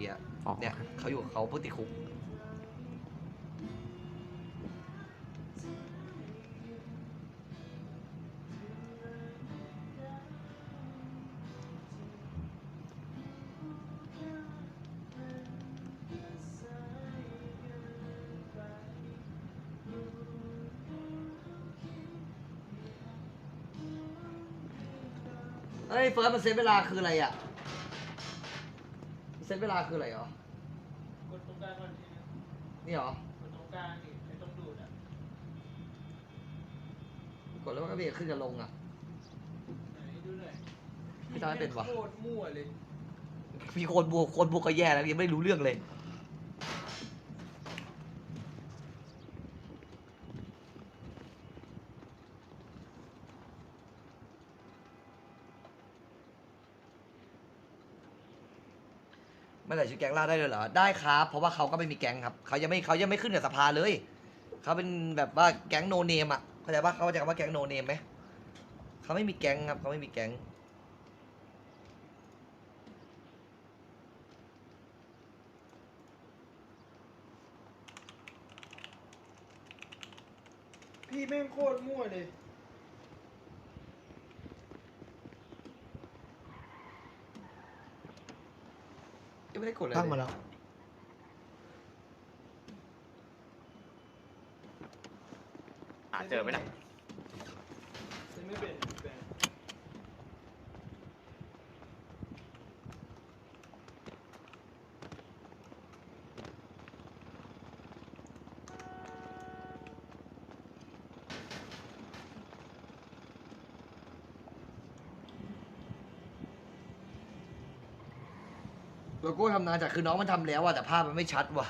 เนี่ยอ๋อ เนี่ยเขาอยู่กับเขาเพิ่งติดคุกเฮ้ยเฟิร์สมันเซตเวลาคืออะไรอะมันเซตเวลาคืออะไรเหรอ กดตรงกลางก่อนทีนึงนี่เหรอ กดตรงกลางนี่ไอ้ตรงดูดอะกดแล้วมันก็เบรกขึ้นกับลงอะ ไหนดูหน่อยไม่ทำให้เป็นวะโคตรมั่วเลย มีคนบวกคนบวกก็แย่แล้วยังไม่รู้เรื่องเลย ไม่ใส่ชุดแก๊งล่าได้เลยเหรอได้ครับ เพราะว่าเขาก็ไม่มีแก๊งครับเขายังไม่เขายังไม่ขึ้นกับสภาเลยเขาเป็นแบบว่าแก๊งโนเนมอะเข้าใจปะเขาใจคำว่าแก๊งโนเนมไหมเขาไม่มีแก๊งครับเขาไม่มีแก๊งพี่แม่งโคตรมั่วเลย ไม่ได้กดเลยตั้งมาแล้ว หาเจอไหมนะจะ โลโก้ทำนานจากคือน้องมันทำแล้วอะแต่ภาพมันไม่ชัดว่ะ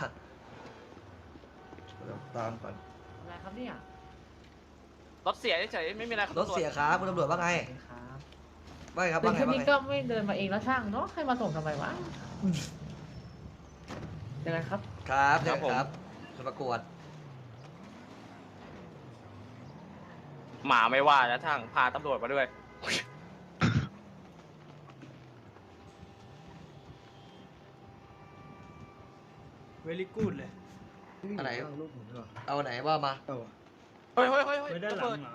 เดี๋ยวตามก่อนอะไรครับเนี่ยรถเสียเฉยๆไม่มีอะไรคบรถเสียครับคุณตำรวจว่าไงโอเคครับว่าไงครับเป็นว่าไงแค่ว่านี้ไงก็ไม่เดินมาเองแล้วช่างเนาะให้มาส่งทำไมวะเดี๋ยวนะครับ ครับเดี๋ยวครับจะประกวดหมาไม่ว่าแล้วทางพาตำรวจมาด้วย ลี่กูดเลยอันไหนรูปผมดีกว่าเอาไหนว่ามา เอาอะเฮ้ยเฮ้ยเฮ้ยเฮ้ยไว้ด้านหลังเหรอ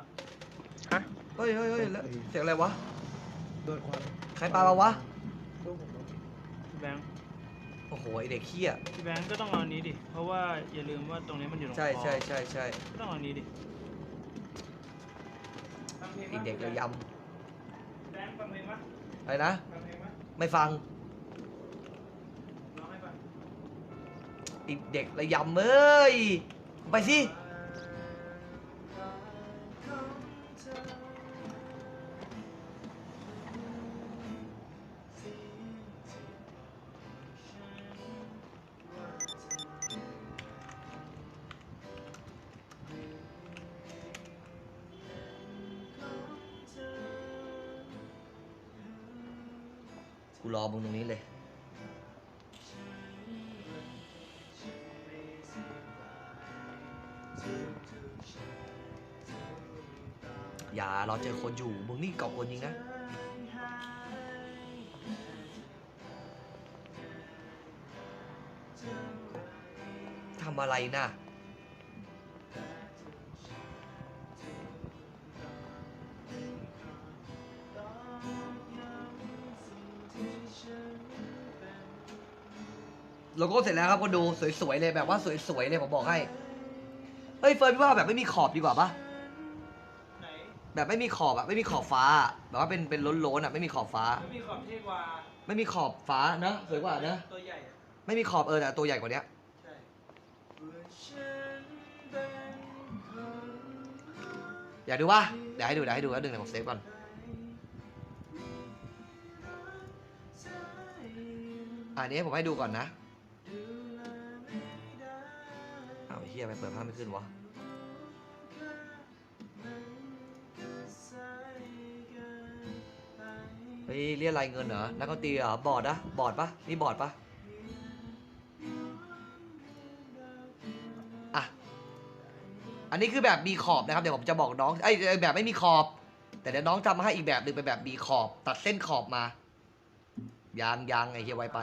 เฮ้ยเฮ้ยเฮ้ยแล้วเสียงอะไรวะ โดนควันใครปามาวะรูปผมโดนพี่แบงค์โอ้โหไอเด็กเขี้ยพี่แบงค์ก็ต้องเอาอันนี้ดิ เพราะว่าอย่าลืมว่าตรงนี้มันอยู่ตรงใช่คอใช่ใช่ใช่ก็ต้องเอาอันนี้ดิไอีเด็กระยแบงค์ฟังเพลงปะำอะไรนะ ฟังเพลงปะไม่ฟังร้อง ไอีเด็กระยำเอ้ยไปสิกูรอมึงตรงนี้เลย เจอคนอยู่ มึงนี่เกาะคนจริงนะทำอะไรนะโลโก้เสร็จแล้วครับคนดูสวยๆเลยแบบว่าสวยๆเลยผมบอกให้ เฮ้ยเฟิร์นพี่ว่าแบบไม่มีขอบดีกว่าปะ แบบไม่มีขอบอะไม่มีขอบฟ้าอะแบบว่าเป็นเป็นล้นๆอะไม่มีขอบฟ้า ไม่มีขอบเท่กว่าไม่มีขอบฟ้าเนอะสวยกว่าเนอะตัวใหญ่อะไม่มีขอบเออแต่ตัวใหญ่กว่าเนี้ยใช่ฉันเป็นคนอยากดูปะเดี๋ยวให้ดูเดี๋ยวให้ดูแล้วดึงเดี๋ยวผมเซฟก่อนอันนี้ผมให้ดูก่อนนะอ้าวไอ้เฮียไปเปิดภาพไม่ขึ้นวะ เฮ้ยเรียกรายเงินเหรอ นักดนตรีเหรอบอร์ดอะบอร์ดปะนี่บอร์ดปะอะ อันนี้คือแบบมีขอบนะครับ เดี๋ยวผมจะบอกน้องไอ้ยเอ้ยแบบไม่มีขอบ แต่เดี๋ยวน้องทำให้อีกแบบหนึ่งเป็นแบบมีขอบ ตัดเส้นขอบมายางยางไอ้เฮียไวไป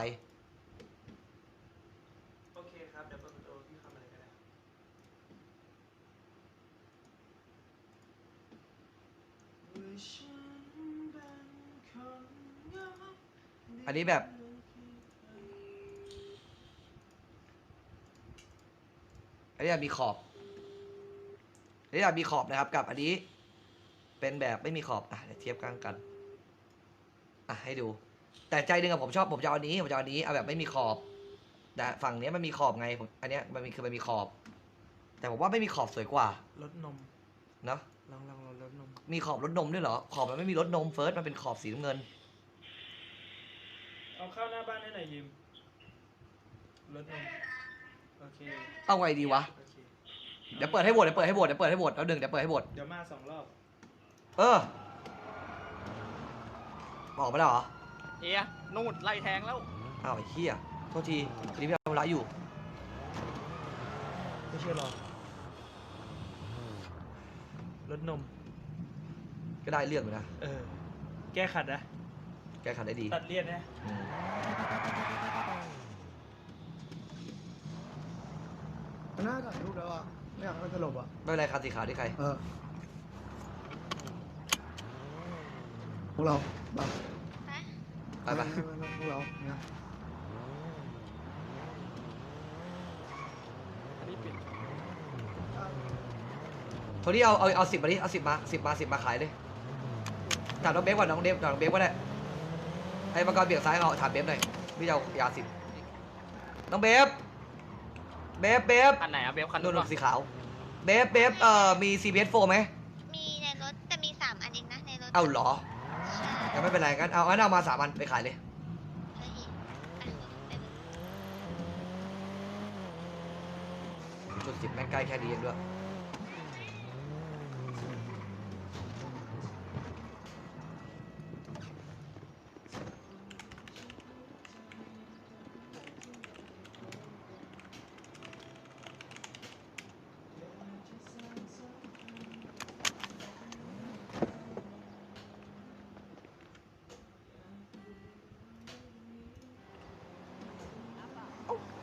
ครับ เดี๋ยวเปิดประตูพี่เข้ามาเลยก็ได้ อันนี้แบบ อันนี้แบบมีขอบ อันนี้แบบมีขอบนะครับ กับอันนี้ เป็นแบบไม่มีขอบ อะเดี๋ยวเทียบกันกัน อะให้ดู แต่ใจหนึ่งอะผมชอบผมจะเอาอันนี้ผมจะเอาอันนี้เอาแบบไม่มีขอบ แต่ฝั่งเนี้ยมันมีขอบไงผมอันเนี้ยมันมีคือมันมีขอบ แต่ผมว่าไม่มีขอบสวยกว่า รสนมเนาะลองลองลองรสนม มีขอบรถนมด้วยเหรอ ขอบมันไม่มีรถนมเฟิร์สมันเป็นขอบสีน้ำเงิน เอาเข้าหน้าบ้านให้หน่อยยิมรสนมโอเคเอาไงดีวะ โอเคเดี๋ยวเปิดให้โหวตเดี๋ยวเปิดให้โหวตเดี๋ยวเปิดให้โหวตแล้วหนึ่งเดี๋ยวเปิดให้โหวตเดี๋ยวมาสองรอบเออ บอกไปแล้วเหรอเฮียนู่นไล่แทงแล้ว อ้าวไอ้เหี้ยโทษทีทีนี้พี่ทำร้ายอยู่ ไม่เชื่อหรอรสนม ก็ได้เรื่องอยู่นะ เออ แก้ขัดนะ แก้ขัดได้ดีตัดเลี่ยนนะอืมมันน่าถ่ายรูปแล้วอะ ไม่อยากให้มันสลบอะ ไม่เป็นไรคันสีขาวที่ใคร เออพวกเราบ้าไปไปพวกเราเนี่ยอันนี้ปิดโทนี่เอาเอาเอาสิบมาดิเอาสิบมาสิบมาสิบมาขายเลยถามน้องเบฟก่อนน้องเดฟถามน้องเบฟก็ได้ ไอ้มังกรเบี่ยงซ้ายเอาถามเบฟหน่อยพี่จะเอายาสิบน้องเบฟเบฟเบฟคันไหนอะเบฟคันนู่นู้นนนู่ปะนสีขาวเบฟเบฟเอ่อมี CPS 4ไหมมีในรถแต่มีสามอันเองนะในรถเอาเหรอใช่งั้นไม่เป็นไรงั้นเอางั้นเอามาสามอันไปขายเลยเฮ้ยอันนี้เป็นจุดสิบแม่งใกล้แค่นี้เองด้วย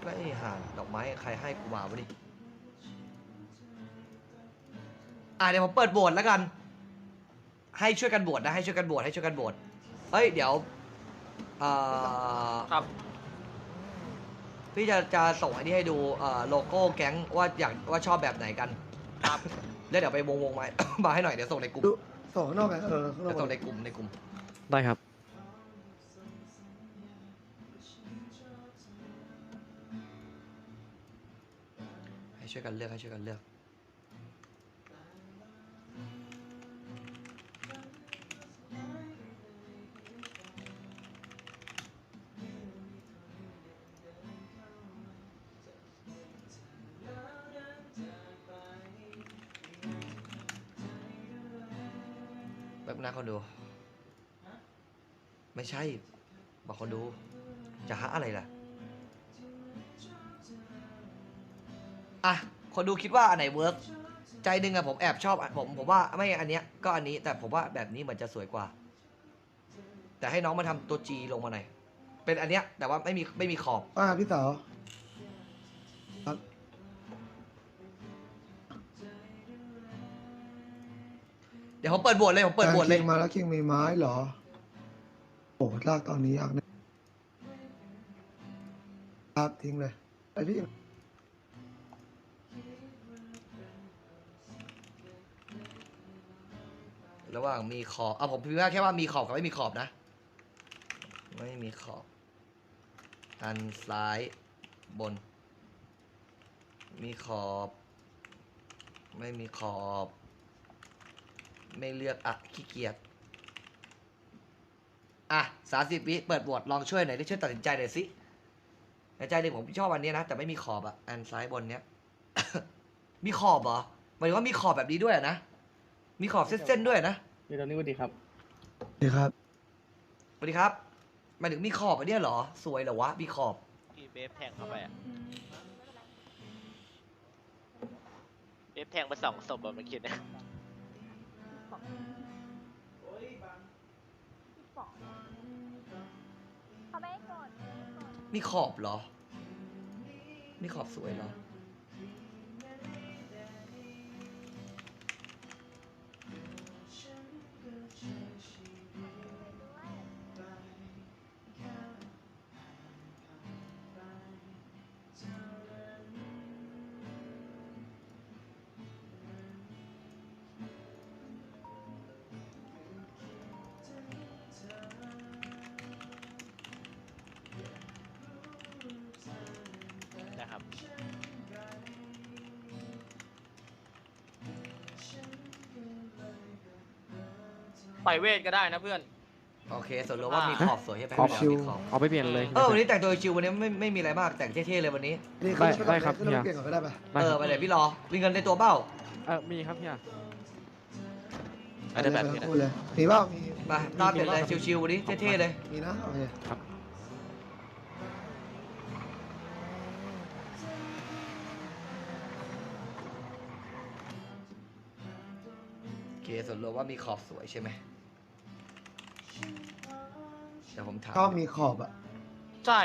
แล้วไอ้ห่านดอกไม้ใครให้กูมาวะดิอะเดี๋ยวผมเปิดโบสถ์แล้วกัน ให้ช่วยกันโบสถ์นะให้ช่วยกันโบสถ์ให้ช่วยกันโบสถ์เฮ้ยเดี๋ยวเอ่อครับ พี่จะจะส่งอันนี้ให้ดูเอ่อโลโก้แก๊งว่าอยากว่าชอบแบบไหนกันครับ แล้วเดี๋ยวไปวงวงๆมา มาให้หน่อยเดี๋ยวส่งในกลุ่มดูส่งข้างนอกไงเออข้างนอเดี๋กยวส่งในกลุ่มในกลุ่ม ได้ครับ ช่วยกันเลือกให้ช่วยกันเลือกแป๊บนะคนดู ไม่ใช่ บอกคนดู จะหาอะไรล่ะ อะคนดูคิดว่าอันไหนเวิร์กใจหนึ่งอะผมแอบชอบอะผมผมว่าไม่อันเนี้ยก็อันนี้แต่ผมว่าแบบนี้เหมือนจะสวยกว่า แต่ให้น้องมาทำตัวจีลงมาหน่อยเป็นอันเนี้ยแต่ว่าไม่มีไม่มีขอบอ่าพี่สาวครับเดี๋ยวผมเปิดบวชเลยผมเปิดบวชเลยคิงมาแล้วคิงมีไม้เหรอโอ้ลากตอนนี้ยากเนี่ยครับทิ้งเลยไอพี่ ระหว่างมีขอบเอาผมพิมพ์ว่าแค่ว่ามีขอบกับไม่มีขอบนะ ไม่มีขอบ อันซ้ายบน มีขอบ ไม่มีขอบ ไม่เลือกอะขี้เกียจอะสามสิบวิเปิดบทลองช่วยหน่อยได้ช่วยตัดสินใจหน่อยสิในใจเลยผมชอบอันเนี้ยนะ แต่ไม่มีขอบอะอันซ้ายบนเนี้ย มีขอบเหรอหมายถึงว่ามีขอบแบบนี้ด้วยนะ มีขอบเส้นๆด้วยนะมีตอนนี้สวัสดีครับ ดีครับ สวัสดีครับหมายถึงมีขอบอันเนี้ยเหรอ สวยเหรอวะ มีขอบพี่เบฟแทงเข้าไปอะเบฟแทงไปสองศพอะเมื่อกี้เนี่ยเขาไม่ให้กดมีขอบเหรอนี่ขอบสวยเหรอ ปล่อยเวทก็ได้นะเพื่อน โอเคส่วนรวมว่ามีขอบสวยใช่ไหมขอบไม่ได้มีขอบเอาไปเปลี่ยนเลย เออวันนี้แต่งตัวชิววันนี้ไม่ไม่มีอะไรมากแต่งเท่ๆเลยวันนี้ นี่ได้ขึ้นได้ครับขึ้นรถเฮียเก่งก่อนก็ได้ปะได้เออครับไปเดี๋ยวพี่รอมีเงินในตัวเบ้าเออมีครับเฮียอันนี้แบบเออนี้นะพูดเลยมีเปล่ามีไปตามเด็ดเลยชิวๆวันนี้เท่ๆเลย มีนะโอเคโอเคส่วนรวมว่ามีขอบสวยใช่ไหม เดี๋ยวผมถามก็มีขอบอะใช่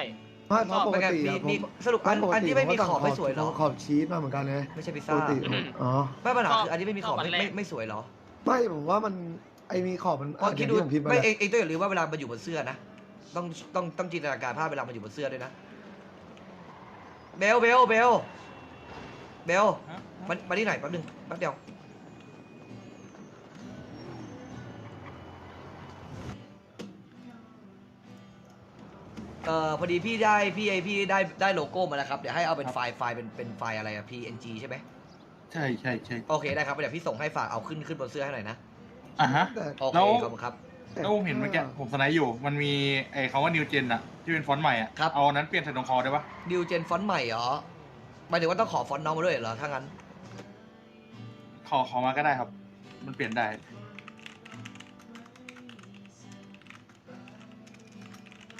ไม่เพราะปกติมีอะผมีมสรุปอันปกติอันที่ไม่มีผก็ขอบไม่สวยเหรอ ขอบชีสมาเหมือนกันไงไม่ใช่พิซปซ่ากติอ๋อ ไม่ปัญหาคืออันนี้ไม่มีขอบชอบอัไม่นแรกไม่ไม่สวยเหรอไม่ผมว่ามันไอมีขอบมันเพราะอะคิดอย่างดูที่ผมพิมพ์ไปไม่แหละเองเองต้องอย่าลืมว่าเวลามันอยู่บนเสื้อนะต้องต้องต้องจินตนาการภาพเวลามันอยู่บนเสื้อด้วยนะเบลเบลเบลเบลฮะมันมาที่ไหนแป๊บนึงแป๊บเดียว เอ่อพอดีพี่ได้พี่ไอพี่ได้ได้โลโก้มาแล้วครับเดี๋ยวให้เอาเป็นไฟล์ไฟล์เป็นเป็นไฟล์อะไรอะ PNG ใช่ไหมใช่ใช่ใช่โอเคได้ครับเดี๋ยวพี่ส่งให้ฝากเอาขึ้นขึ้นบนเสื้อให้หน่อยนะอะฮะ แต่โอเคแล้ว ขอบคุณครับ แล้วผมเห็นเมื่อกี้ผมสไนด์อยู่ มันมีไอ้คำว่า new gen อะที่เป็นฟอนต์ใหม่อะครับ เอาอันนั้นเปลี่ยนใส่ตรงคอได้ปะดิวเจนฟอนต์ใหม่เหรอหมายถึงว่าต้องขอฟอนต์น้องมาด้วยเหรอถ้างั้นขอขอมาก็ได้ครับ มันเปลี่ยนได้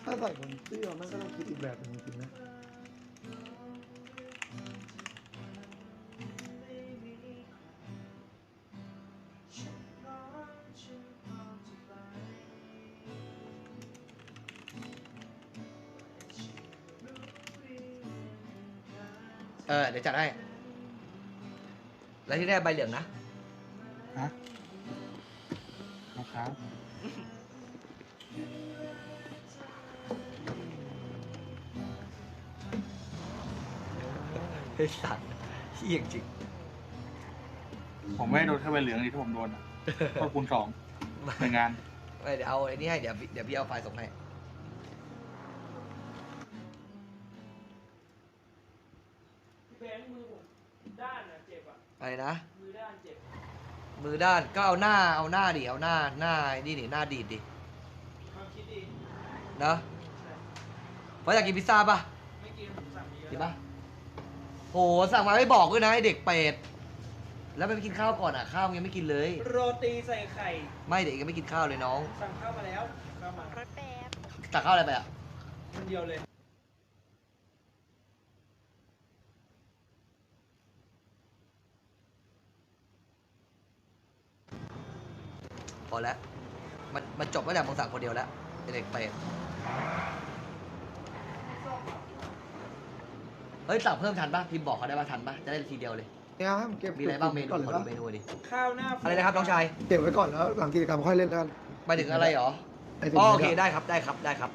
ถ้าใส่บนเสื้อมันก็ต้องคิดอีกแบบหนึงจริงๆนะเออเดี๋ยวจัดให้ แล้วที่ได้ใบเหลืองนะฮะนะครับ เฮ้ยสัตว์เฮี้ยจริงผมไม่ได้โดนแค่ใบเหลืองนี่ที่ผมโดนอะเพราะคุณสองหน่วยงาน ไม่เดี๋ยวเอาไอ้นี่ให้เดี๋ยวพี่เดี๋ยวพี่เอาไฟล์ส่งให้ แบงค์มือผมด้านอะเจ็บอะ อะไรนะ มือด้านเจ็บ มือด้านก็เอาหน้าเอาหน้าดิเอาหน้าหน้านี่นี่หน้าดีดดิความคิดดีนะเพราะอยากกินพิซซ่าปะไม่กินผมสั่งเยอะ กินปะ โหสั่งมาไม่บอกด้วยนะไอเด็กเป็ดแล้วไปกินข้าวก่อนอะข้าวยังไม่กินเลย โรตีใส่ไข่ ไม่เด็กยังไม่กินข้าวเลยน้องสั่งข้าวมาแล้วข้าวมารถแบบตักข้าวอะไรไปอะคนเดียวเลยพอแล้วมันมันจบตั้งแต่มึงสั่งคนเดียวแล้วไอ้เด็กเป็ด เฮ้ยสั่งเพิ่มทันปะพิมพ์บอกเขาได้ปะทันปะจะได้ทีเดียวเลย เนี่ยให้มันเก็บมีอะไรบ้างเมนูก่อนเลยขอปะดูเมนูดิข้าวหน้าอะไรนะครับน้องชายเก็บไว้ก่อนแล้วหลังกิจกรรมค่อยเล่นกันไปถึงอะไรเหรอไอ้สิ่งอ๋อนี้โอเคได้ครับได้ครับได้ครับ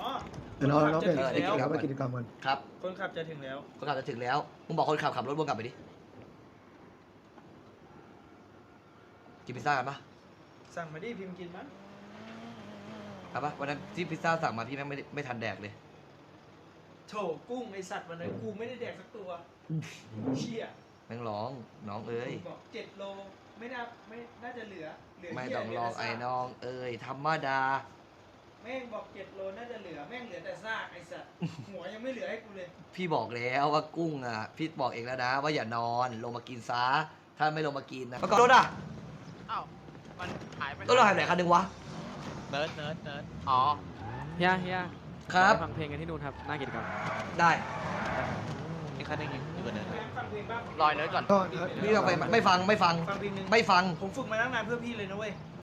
อ๋อเดี๋ยวน้องน้องเปลี่ยนเออได้กิจเกี่ยวกรรมไปกิจกรรมกันครับคนขับจะถึงแล้วคนขับจะถึงแล้วมึงบอกคนขับขับรถวนกลับไปดิกินพิซซ่ากันปะสั่งมาดิพิมพ์กินมั้ยครับปะวันนั้นที่พิซซ่าสั่งมาพี่แม่งไม่ได้ไม่ทันแดกเลย โถกุ้งไอสัตว์วันนั้นกูไม่ได้แดกสักตัวเชี่ยแม่งร้องน้องเอ้ยบอกเจ็ดโลไม่น่าไม่น่าจะเหลือเหลือไม่เหี้ยต้องเหลืลองแต่ไอ้ซากน้องเอ้ยธรรมดา แม่งบอกเจ็ดโลน่าจะเหลือแม่งเหลือแต่ซากไอสัตว์หัวยังไม่เหลือให้กูเลย พี่บอกแล้วว่ากุ้งอะ พี่บอกเองแล้วนะ ว่าอย่านอนลงมากินซะถ้าไม่ลงมากินนะประกอบรถอะอ้าวมันหายไปรถเราหายไปไหนคันหนึ่งวะเนิร์ดเนิร์ดเนิร์ดอ๋อเฮียเฮีย ครับ ไปฟังเพลงกันที่นู่นครับหน้ากิจกรรมได้อีกคันหนึงอยู่กับเนิร์ดแม่งฟังเพลงบ้างรอยเนิร์ดก่อน ก็พี่เอาไปไม่ฟังไม่ฟัง ฟังเพลงหนึงไม่ฟัง ผมฝึกมาตั้งนานเพื่อพี่เลยนะเว้ย